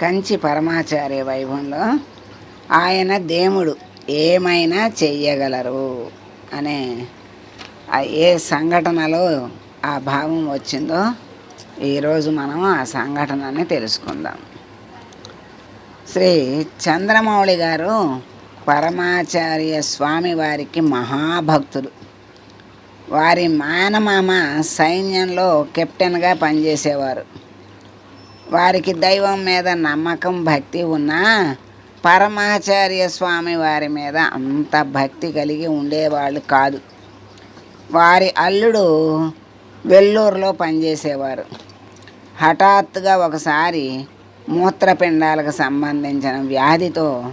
కంచి పరమాచార్య వైభవంలో ఆయన దేవుడు ఏమైనా చెయ్యగలరు అనే ఏ సంఘటనలో ఆ భావం వచ్చిందో ఈరోజు మనం ఆ సంఘటనని తెలుసుకుందాం. శ్రీ చంద్రమౌళి గారు పరమాచార్య స్వామి వారికి మహాభక్తుడు వారి మానమామ సైన్యంలో కెప్టెన్గా పనిచేసేవారు. వారికి దైవం మీద నమ్మకం భక్తి ఉన్నా పరమాచార్య స్వామి వారి మీద అంత భక్తి కలిగి ఉండేవాళ్ళు కాదు. వారి అల్లుడు వెల్లూరులో పనిచేసేవారు. హఠాత్తుగా ఒకసారి మూత్రపిండాలకు సంబంధించిన వ్యాధితో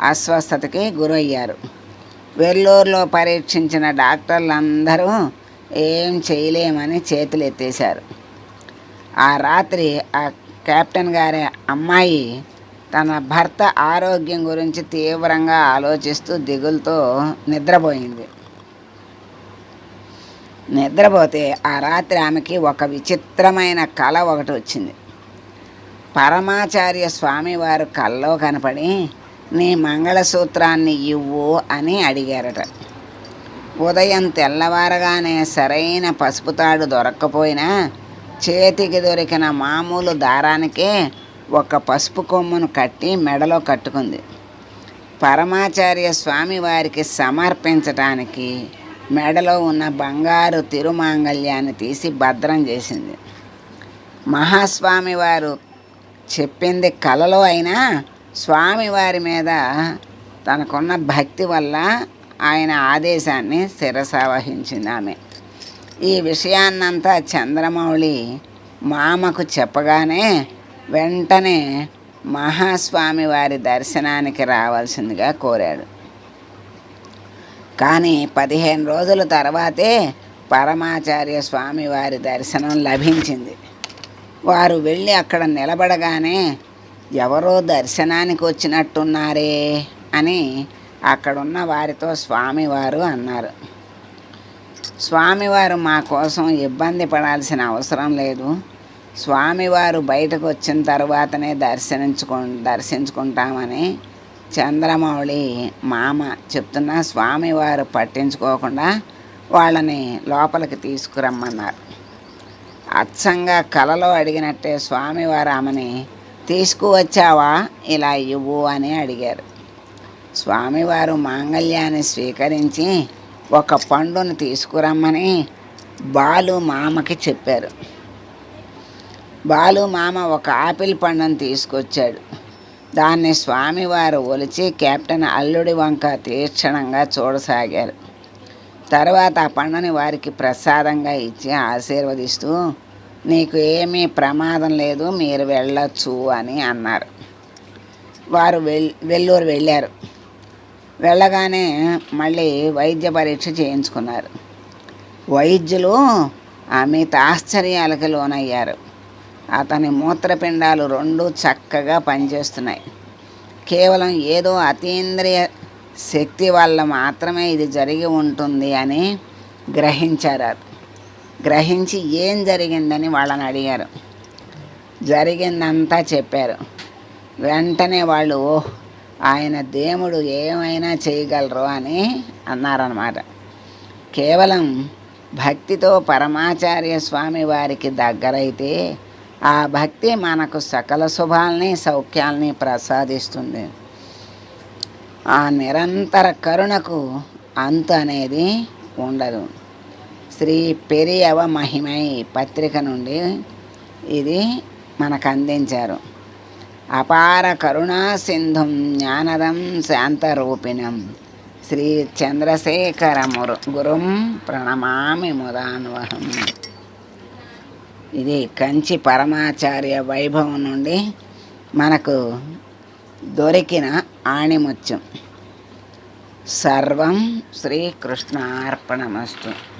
అస్వస్థతకి గురయ్యారు. వెల్లూరులో పరీక్షించిన డాక్టర్లు అందరూ ఏం చేయలేమని చేతులు ఎత్తేశారు ఆ రాత్రి ఆ కెప్టెన్ గారి అమ్మాయి. తన భర్త ఆరోగ్యం గురించి తీవ్రంగా ఆలోచిస్తూ దిగులతో నిద్రపోయింది. నిద్రపోతే ఆ రాత్రి ఆమెకి ఒక విచిత్రమైన కళ ఒకటి వచ్చింది. పరమాచార్య స్వామివారు కల్లో కనపడి నీ మంగళసూత్రాన్ని ఇవ్వు అని అడిగారట. ఉదయం తెల్లవారగానే సరైన పసుపు తాడు దొరక్కపోయినా చేతికి దొరికిన మామూలు దారానికే ఒక పసుపు కొమ్మును కట్టి మెడలో కట్టుకుంది. పరమాచార్య స్వామి వారికి సమర్పించటానికి మెడలో ఉన్న బంగారు తిరుమాంగల్యాన్ని తీసి భద్రం చేసింది. మహాస్వామి వారు చెప్పింది కలలో అయినా స్వామివారి మీద తనకున్న భక్తి వల్ల ఆయన ఆదేశాన్ని శిరసా వహించింది ఆమె. ఈ విషయాన్నంతా చంద్రమౌళి మామకు చెప్పగానే వెంటనే మహాస్వామి వారి దర్శనానికి రావాల్సిందిగా కోరాడు. కానీ పదిహేను రోజుల తర్వాతే పరమాచార్య స్వామి వారి దర్శనం లభించింది. వారు వెళ్ళి అక్కడ నిలబడగానే ఎవరో దర్శనానికి వచ్చినట్టున్నారే అని అక్కడున్న వారితో స్వామివారు అన్నారు. స్వామివారు మా కోసం ఇబ్బంది పడాల్సిన అవసరం లేదు. స్వామివారు బయటకు వచ్చిన తర్వాతనే దర్శించుకు దర్శించుకుంటామని చంద్రమౌళి మామ చెప్తున్న స్వామివారు పట్టించుకోకుండా వాళ్ళని లోపలికి తీసుకురమ్మన్నారు. అచ్చంగా కలలో అడిగినట్టే స్వామివారు ఆమెని తీసుకువచ్చావా? ఇలా ఇవ్వు అని అడిగారు. స్వామివారు మాంగళ్యాన్ని స్వీకరించి ఒక పండును తీసుకురమ్మని బాలు మామకి చెప్పారు. బాలు మామ ఒక ఆపిల్ పండును తీసుకొచ్చాడు. దాన్ని స్వామివారు ఒలిచి కెప్టెన్ అల్లుడి వంక తీక్షణంగా చూడసాగారు. తర్వాత ఆ పండుని వారికి ప్రసాదంగా ఇచ్చి ఆశీర్వదిస్తూ నీకు ఏమీ ప్రమాదం లేదు మీరు వెళ్ళొచ్చు అని అన్నారు. వారు వెల్ వెల్లూరు వెళ్ళారు. వెళ్ళగానే మళ్ళీ వైద్య పరీక్ష చేయించుకున్నారు. వైద్యులు అమిత ఆశ్చర్యాలకు లోనయ్యారు. అతని మూత్రపిండాలు రెండు చక్కగా పనిచేస్తున్నాయి. కేవలం ఏదో అతీంద్రియ శక్తి వల్ల మాత్రమే ఇది జరిగి ఉంటుంది అని గ్రహించారు. గ్రహించి ఏం జరిగిందని వాళ్ళని అడిగారు. జరిగిందంతా చెప్పారు. వెంటనే వాళ్ళు ఆయన దేవుడు ఏమైనా చేయగలరు అని అన్నారన్నమాట. కేవలం భక్తితో పరమాచార్య స్వామి వారికి దగ్గరైతే ఆ భక్తి మనకు సకల శుభాల్ని సౌఖ్యాల్ని ప్రసాదిస్తుంది. ఆ నిరంతర కరుణకు అంతు అనేది ఉండదు. శ్రీ పెరియవ మహిమై పత్రిక నుండి ఇది మనకు అందించారు. అపార కరుణా సింధుం జ్ఞానదం శాంతరూపిణం. శ్రీ చంద్రశేఖరమురు గురుం ప్రణమామి ముదాన్వహం. ఇది కంచి పరమాచార్య వైభవం నుండి మనకు దొరికిన ఆణిముత్యం. సర్వం శ్రీకృష్ణార్పణమస్తు.